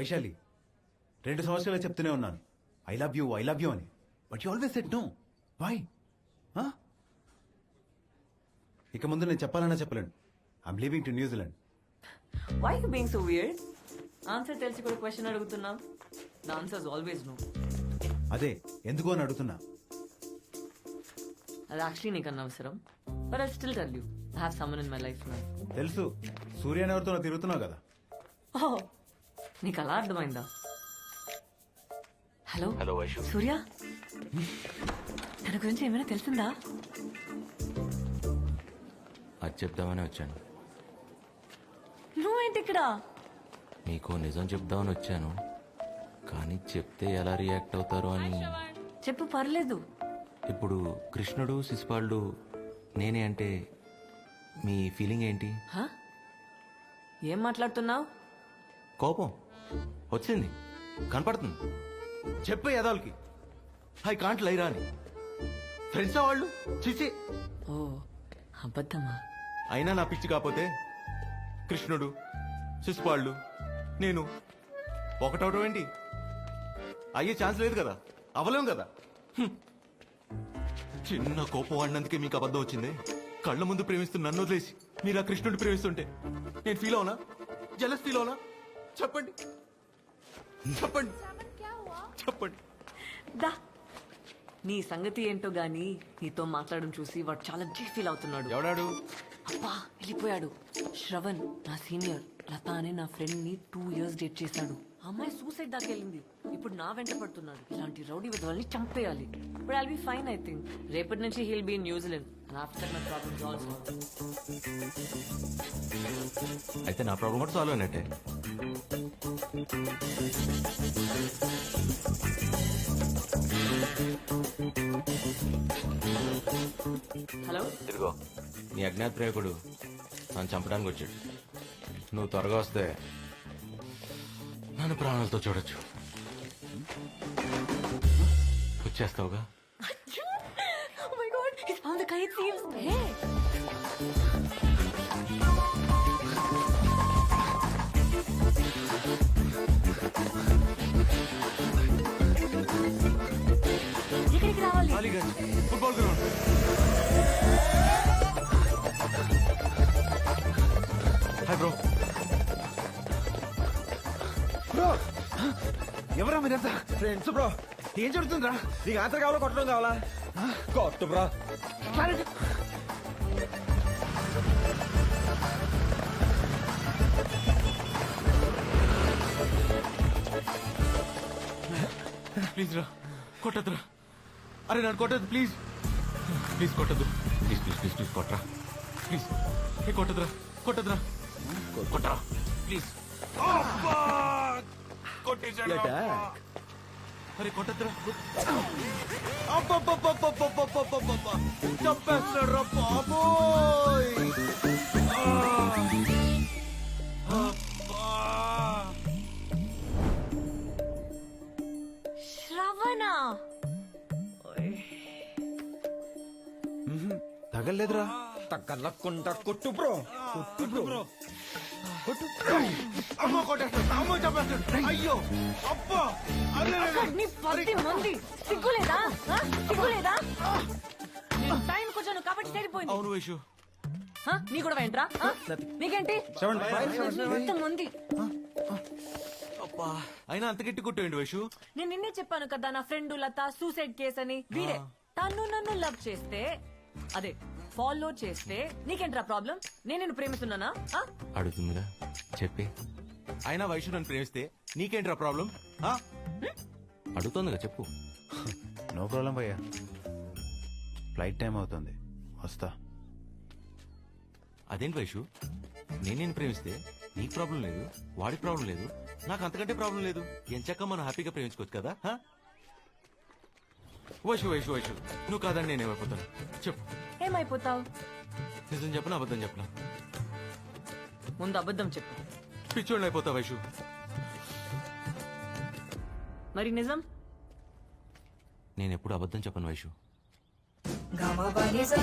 వైశాలి రెండు సంవత్సరాలు చెప్తూనే ఉన్నాను. I love you I love you అని. But you always said no why ఇక ముందు నేను చెప్పాలన్నా చెప్పలేను. I'm leaving to New Zealand why you being so weird answer తెలిసి కూడా క్వశ్చన్ అడుగుతున్నాం. ద ఆన్సర్ ఆల్వేస్ నో అదే ఎందుకు అని అడుగుతున్నా? అది యాక్చువల్లీ నీకు అనవసరం but I still tell you I have someone in my life now తెలుసు. సూర్య అని ఎవరితో తిరుగుతున్నావు కదా. ఓ నీకు అలా అర్థమైందా? హలో? హలో వైషు. సూర్య? తన గురించి ఏమైనా తెలిసిందా? అది చెప్దామని వచ్చాను. నువ్వేంటి ఇక్కడ? మీకు నిజం చెప్దామని వచ్చాను. కానీ చెప్తే ఎలా రియాక్ట్ అవుతారో అని చెప్పు పర్లేదు. ఇప్పుడు కృష్ణుడు శిశుపాలుడు నేనే అంటే మీ ఫీలింగ్ ఏంటి? హ? ఏం మాట్లాడుతున్నావు? కోపం. వచ్చింది. కనపడుతుంది. చెప్పే యదాలకి ఐ కాంట్ లైరా అని ఫ్రెండ్స్ వాళ్ళు? చిచి ఓ అబద్ధమా? అయినా నా పిచ్చి కాకపోతే కృష్ణుడు శిశుపాళ్ళు నేను ఒకటవటం ఏంటి? అయ్యే ఛాన్స్ లేదు కదా. అవలేం కదా. చిన్న కోపం వాడినందుకే మీకు అబద్ధం వచ్చింది. కళ్ళ ముందు ప్రేమిస్తున్న నన్ను వదిలేసి మీరు ఆ కృష్ణుడిని ప్రేమిస్తుంటే నేను ఫీల్ అవునా? జలస్ ఫీల్ అవునా? చెప్పండి. చెప్పండి. చెప్పండి. దా. నీ సంగతి ఏంటో గాని నీతో మాట్లాడడం చూసి వాడు చాలా ఫీల్ అవుతున్నాడు. ఎవడాడు? అబ్బా వెళ్ళిపోయాడు. శ్రవణ్ నా సీనియర్. లత అనే నా ఫ్రెండ్ని టూ ఇయర్స్ డేట్ చేశాడు. ఆ అమ్మాయి సూసైడ్ దాకా వెళ్ళింది. ఇప్పుడు నా వెంట పడుతున్నాడు. ఇలాంటి రౌడీ విధవాల్ని చంపేయాలి. ఇప్పుడు I'll be fine I think. రేపటి నుంచి he'll be New Zealand after my problems also అయితే నా ప్రాబ్లం కూడా సాల్వ్ అయినట్టే. హలో ఇదిగో నీ అజ్ఞాత ప్రేయకుడు నన్ను చంపడానికి వచ్చాడు నువ్వు త్వరగా వస్తే నన్ను ప్రాణాలతో చూడొచ్చు వచ్చేస్తావుగా Oh my god, he's found the kite thieves. Hey. Aliganj football ground hi bro bro ఎవరా మీరంతా? ఫ్రెండ్స్ బ్రో ఏం జరుగుతుందిరా? నీకు ఆన్సర్ కావాలా కొట్టడం కావాలా? కొట్టు బ్రో ప్లీజ్ రా కొట్టద్దురా. అరే నన్ను కొట్టద్దు ప్లీజ్ ప్లీజ్ కొట్టద్దు. ప్లీజ్ ప్లీజ్ ప్లీజ్ ప్లీజ్ కొట్టరా. ప్లీజ్ ఏ కొట్టదురా కొట్టదురా కొట్టరా. ప్లీజ్ కొట్టేశాడు. అరే కొట్టద్దురా. చంపేస్తాడు రా బాబోయ్ తగలేదురా తగ్గలకుండా కొట్టు బ్రో. కొట్టు బ్రో. అమ్మ కొట్టేస్తాడు. అమ్మ చంపేస్తాడు. అయ్యో అబ్బా. నీ పది మంది సిగ్గులేదా? ఆ? సిగ్గులేదా? టైం కొంచెం కాబట్టి సరిపోయింది అవును వైషు. ఆ? నీ కూడా వెంట్రా? నీకేంటి? మంది అబ్బా అయినా అంత గట్టి కొట్టేయండి వైషు. నేను నిన్నే చెప్పాను కదా నా ఫ్రెండ్ లత సూసైడ్ కేస్ అని. వీడే. తను నన్ను లవ్ చేస్తే అదే ఫాలో చేస్తే నీకేంట్రా ప్రాబ్లం? నేను నిన్ను ప్రేమిస్తున్నానా? ఆ? అడుగుతుందిగా చెప్పి. అయినా వైషు నన్ను ప్రేమిస్తే నీకేంట్రా ప్రాబ్లం? ఆ? అడుగుతుందిగా చెప్పు. నో ప్రాబ్లం భయ్యా. ఫ్లైట్ టైం అవుతుంది. వస్తా. అదేంటి వైషు నేను నేను ప్రేమిస్తే నీకు ప్రాబ్లం లేదు వాడికి ప్రాబ్లం లేదు నాకు అంతకంటే ప్రాబ్లం లేదు. ఎంచక్క మనం హ్యాపీగా ప్రేమించుకోవచ్చు కదా హా? వైషు వైషు వైషు నువ్వు కాదని నేను ఏమైపోతాను. చెప్పు. ఏమైపోతావు? నిజం చెప్పను అబద్ధం చెప్పనా? ముందు అబద్ధం చెప్పు. పిచ్చోళ్ళు అయిపోతా వైషు. మరి నిజం? నేను ఎప్పుడు అబద్ధం చెప్పను వైషు. pa ni sa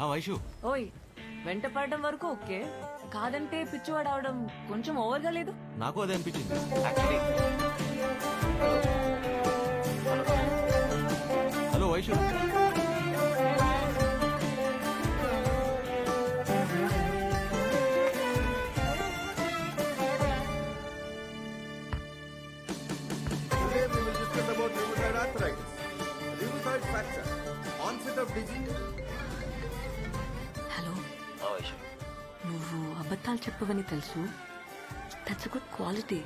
ఆ వైషు ఓయ్ వెంట పడడం వరకు ఓకే కాదంటే పిచ్చివాడు అవడం కొంచెం ఓవర్గా లేదు నాకు అదే అనిపించింది hello Vaishu Today we will discuss about rheumatoid arthritis, rheumatoid fracture, onset of disease. నువ్వు అబద్ధాలు చెప్పవని తెలుసు. దట్స్ గుడ్ క్వాలిటీ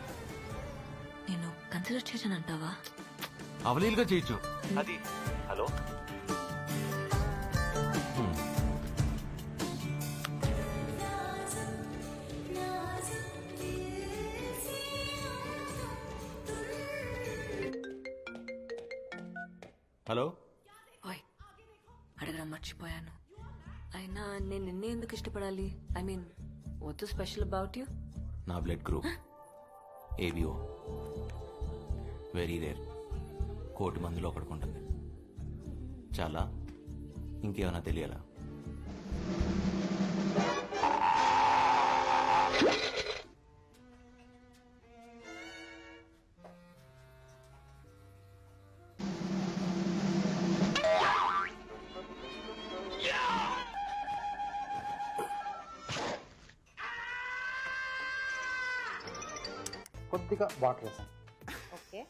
నేను కన్సిడర్ చేశాను అంటావా? అవలీలుగా చేయొచ్చు. అది హలో? హలో? అడగడం మర్చిపోయాను. అయినా నేను నిన్నే ఎందుకు ఇష్టపడాలి? I mean what special about you నా blood group ABO very rare కోటి మందిలో ఒకడుకుంటుంది చాలా. ఇంకేమైనా తెలియాలా? కొద్దిగా వాటర్ వేసాను. ఓకే.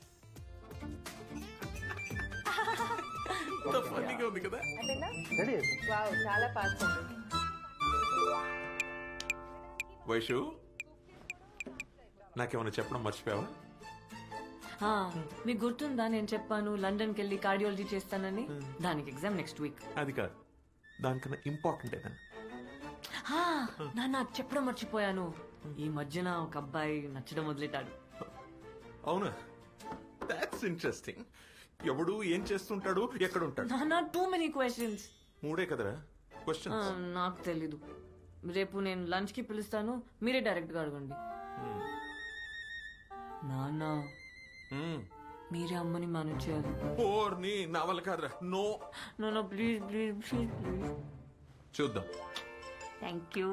ఉంది కదా? అయిపోయిందా రెడీ అయిపోయింది వావ్ చాలా ఫాస్ట్ ఉంది. వైషు నాకేమైనా చెప్పడం మర్చిపోయావా? ఆ, మీకు గుర్తుందా? నేను చెప్పాను లండన్కి వెళ్ళి కార్డియాలజీ చేస్తానని. దానికి ఎగ్జామ్ నెక్స్ట్ వీక్. అది కాదు. దానికన్నా ఇంపార్టెంట్ ఏదన్నా నాన్న చెప్పడం మర్చిపోయాను. ఈ మధ్యన ఒక అబ్బాయి నచ్చడం వదిలేటాడు. అవునా? దాట్స్ ఇంట్రెస్టింగ్ ఎవడు ఏం చేస్తుంటాడు ఎక్కడ ఉంటాడు నాన్న టూ మెనీ క్వశ్చన్స్ మూడే కదరా? క్వశ్చన్ నాకు తెలీదు. రేపు నేను లంచ్కి పిలుస్తాను మీరే డైరెక్ట్గా అడగండి నాన్న మీరే అమ్మని మేనేజ్ చేయాలి ఓర్ నీ నా వల్ల కాదురా. నో నాన్న ప్లీజ్ ప్లీజ్ ప్లీజ్ ప్లీజ్ చూద్దాం. థ్యాంక్ యూ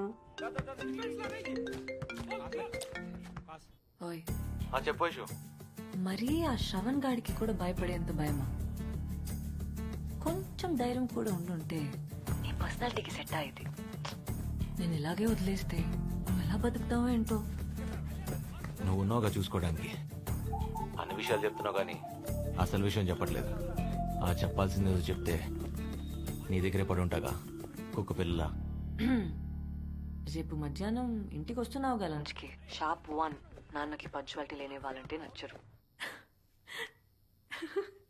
ఓయ్. చెప్పు మరీ ఆ శ్రవణ్ గాడికి కూడా భయపడేంత భయమా? కొంచెం ధైర్యం కూడా ఉండుంటే నీ పర్సనాలిటీకి సెట్ అయ్యేది. నేను ఇలాగే వదిలేస్తే నువ్వు ఎలా బతుకుతావో ఏంటో? నువ్వు ఉన్నావుగా చూసుకోవడానికి. అన్ని విషయాలు చెప్తున్నావు కానీ అసలు విషయం చెప్పట్లేదు. ఆ చెప్పాల్సింది ఏదో చెప్తే నీ దగ్గరే పడి ఉంటాగా కుక్క పిల్ల రేపు మధ్యాహ్నం ఇంటికి వస్తున్నావుగా లంచ్కి షాప్ వన్ నాన్నకి పంచువాలిటీ లేని వాళ్ళంటే నచ్చరు.